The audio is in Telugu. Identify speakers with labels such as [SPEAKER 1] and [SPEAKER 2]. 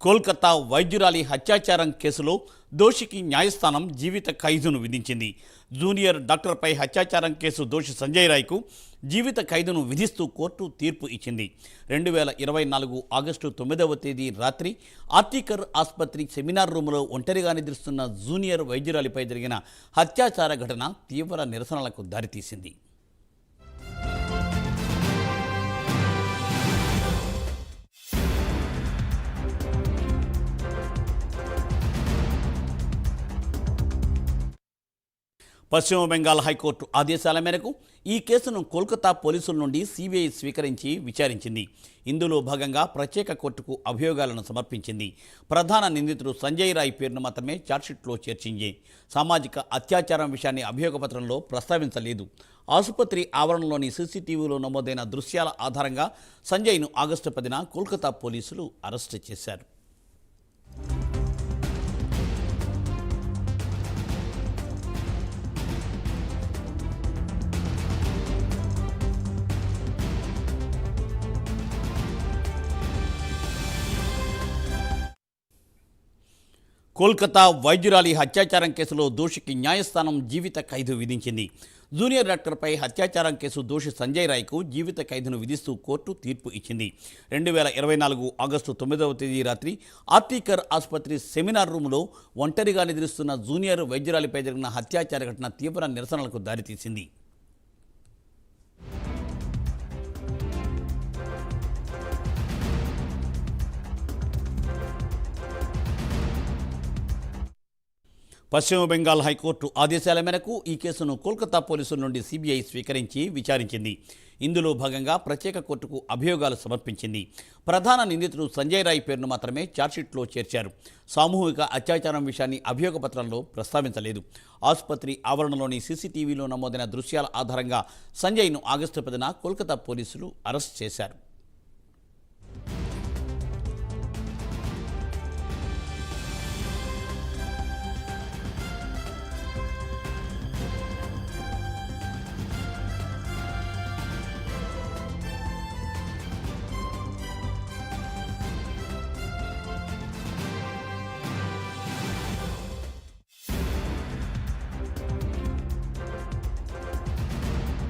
[SPEAKER 1] కోల్కతా వైద్యురాలి హత్యాచారం కేసులో దోషికి న్యాయస్థానం జీవిత ఖైదును విధించింది. జూనియర్ డాక్టర్పై హత్యాచారం కేసు దోషి సంజయ్ రాయ్కు జీవిత ఖైదును విధిస్తూ కోర్టు తీర్పు ఇచ్చింది. రెండు వేల ఇరవై నాలుగు ఆగస్టు తొమ్మిదవ తేదీ రాత్రి ఆర్టికర్ ఆసుపత్రి సెమినార్ రూములో ఒంటరిగా నిద్రిస్తున్న జూనియర్ వైద్యురాలిపై జరిగిన హత్యాచార ఘటన తీవ్ర నిరసనలకు దారితీసింది. పశ్చిమ బెంగాల్ హైకోర్టు ఆదేశాల మేరకు ఈ కేసును కోల్కతా పోలీసుల నుండి సిబిఐ స్వీకరించి విచారించింది. ఇందులో భాగంగా ప్రత్యేక కోర్టుకు అభియోగాలను సమర్పించింది. ప్రధాన నిందితుడు సంజయ్ రాయ్ పేరును మాత్రమే ఛార్జ్షీట్లో చేర్చింది. సామాజిక అత్యాచారం విషయాన్ని అభియోగపత్రంలో ప్రస్తావించలేదు. ఆసుపత్రి ఆవరణలోని సీసీటీవీలో నమోదైన దృశ్యాల ఆధారంగా సంజయ్ను ఆగస్టు పదిన కోల్కతా పోలీసులు అరెస్టు చేశారు. కోల్కతా వైద్యురాలి హత్యాచారం కేసులో దోషికి న్యాయస్థానం జీవిత ఖైదు విధించింది. జూనియర్ డాక్టర్పై హత్యాచారం కేసు దోషి సంజయ్ రాయ్కు జీవిత ఖైదును విధిస్తూ కోర్టు తీర్పు ఇచ్చింది. రెండు వేల ఇరవై నాలుగు ఆగస్టు తొమ్మిదవ తేదీ రాత్రి ఆర్టికర్ ఆసుపత్రి సెమినార్ రూములో ఒంటరిగా నిద్రిస్తున్న జూనియర్ వైద్యురాలిపై జరిగిన హత్యాచార ఘటన తీవ్ర నిరసనలకు దారితీసింది. పశ్చిమ బెంగాల్ హైకోర్టు ఆదేశాల మేరకు ఈ కేసును కోల్కతా పోలీసుల నుండి సిబిఐ స్వీకరించి విచారించింది. ఇందులో భాగంగా ప్రత్యేక కోర్టుకు అభియోగాలు సమర్పించింది. ప్రధాన నిందితుడు సంజయ్ రాయ్ పేరును మాత్రమే ఛార్జ్షీట్లో చేర్చారు. సామూహిక అత్యాచారం విషయాన్ని అభియోగ పత్రంలో ప్రస్తావించలేదు. ఆసుపత్రి ఆవరణలోని సీసీటీవీలో నమోదైన దృశ్యాల ఆధారంగా సంజయ్ను ఆగస్టు పదిన కోల్కతా పోలీసులు అరెస్ట్ చేశారు.